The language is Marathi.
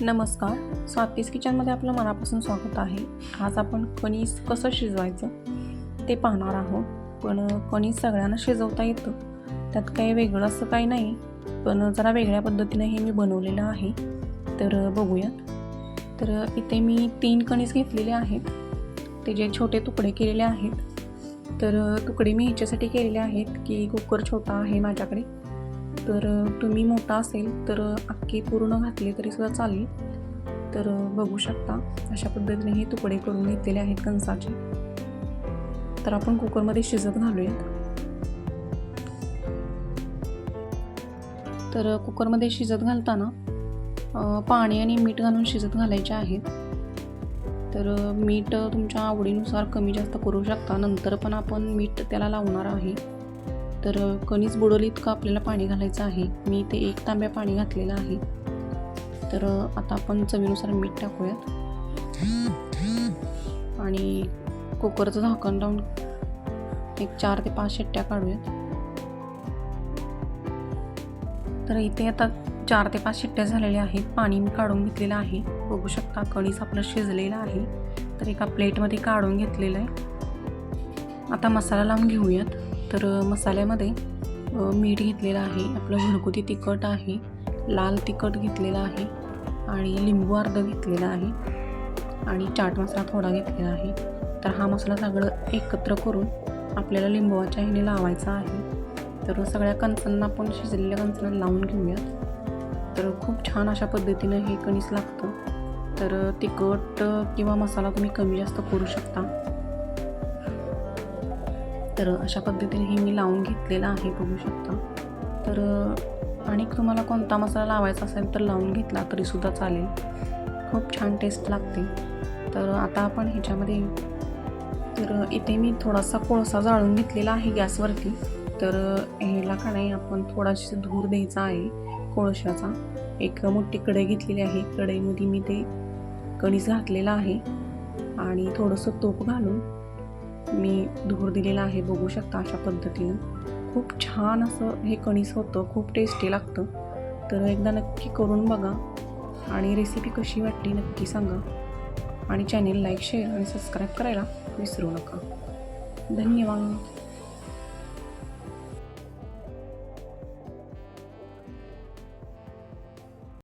नमस्कार. स्वातीस किचनमध्ये आपलं मनापासून स्वागत आहे. आज आपण कणीस कसं शिजवायचं ते पाहणार आहोत. पण कणीस सगळ्यांना शिजवता येतं. त्यात काही वेगळं असं काही नाही. पण जरा वेगळ्या पद्धतीने हे मी बनवलेलं आहे. तर बघूयात. तर इथे मी तीन कणीस घेतलेले आहेत. ते जे छोटे तुकडे केलेले आहेत. तर तुकडे मी ह्याच्यासाठी केलेले आहेत की कुकर छोटा आहे माझ्याकडे. तर तुम्ही मोठा असेल तर अख्खे पूर्ण घातले तरी सुद्धा चालेल. तर बघू शकता अशा पद्धतीने हे तुकडे करून घेतलेले आहेत कणसाचे. तर आपण कुकरमध्ये शिजत घालूयात. तर कुकरमध्ये शिजत घालताना पाणी आणि मीठ घालून शिजत घालायचे आहेत. तर मीठ तुमच्या आवडीनुसार कमी जास्त करू शकता. नंतर पण आपण मीठ त्याला लावणार आहे. तर कणीस बुडवली इतकं आपल्याला पाणी घालायचं आहे? मी ते एक तांब्या पाणी घातलेलं आहे. तर आता आपण चवीनुसार मीठ टाकूयात. आणि कुकरचं झाकण लावून एक चार ते पाच शिट्ट्या काढूयात. तर इथे आता चार ते पाच शिट्ट्या झालेल्या आहेत. पाणी मी काढून घेतलेलं आहे. बघू शकता कणीस आपलं शिजलेलं आहे. तर एका प्लेटमध्ये काढून घेतलेलं आहे. आता मसाला लावून घेऊयात. तर मसाल्यामध्ये मीठ घेतलेलं आहे आपलं घरगुती तिखट आहे लाल तिखट घेतलेलं आहे आणि लिंबू अर्ध घेतलेला आहे आणि चाट मसाला थोडा घेतलेला आहे. तर हा मसाला सगळं एकत्र करून आपल्याला लिंबूच्या ह्याने लावायचा आहे. तर सगळ्या कणसांना आपण शिजलेल्या कणसांना लावून घेऊयात. तर खूप छान अशा पद्धतीनं हे कणीस लागतं. तर तिखट किंवा मसाला तुम्ही कमी जास्त करू शकता. तर अशा पद्धतीने हे मी लावून घेतलेलं आहे बघू शकता. तर आणि तुम्हाला कोणता मसाला लावायचा असेल तर लावून घेतला तरीसुद्धा चालेल. खूप छान टेस्ट लागते. तर आता आपण ह्याच्यामध्ये तर इथे मी थोडासा कोळसा जाळून घेतलेला आहे गॅसवरती. तर ह्याला का नाही आपण थोडाशी धूर द्यायचा आहे कोळशाचा. एक मोठी कढई घेतलेली आहे. कढईमध्ये मी ते कणीस घातलेलं आहे. आणि थोडंसं तूप घालून मी धूर दिलेला आहे बघू शकता अशा पद्धतीनं. खूप छान असं हे कणीस होतं खूप टेस्टी लागतं. तर एकदा नक्की करून बघा आणि रेसिपी कशी वाटली नक्की सांगा. आणि चॅनेल लाईक शेअर आणि सबस्क्राईब करायला विसरू नका. धन्यवाद.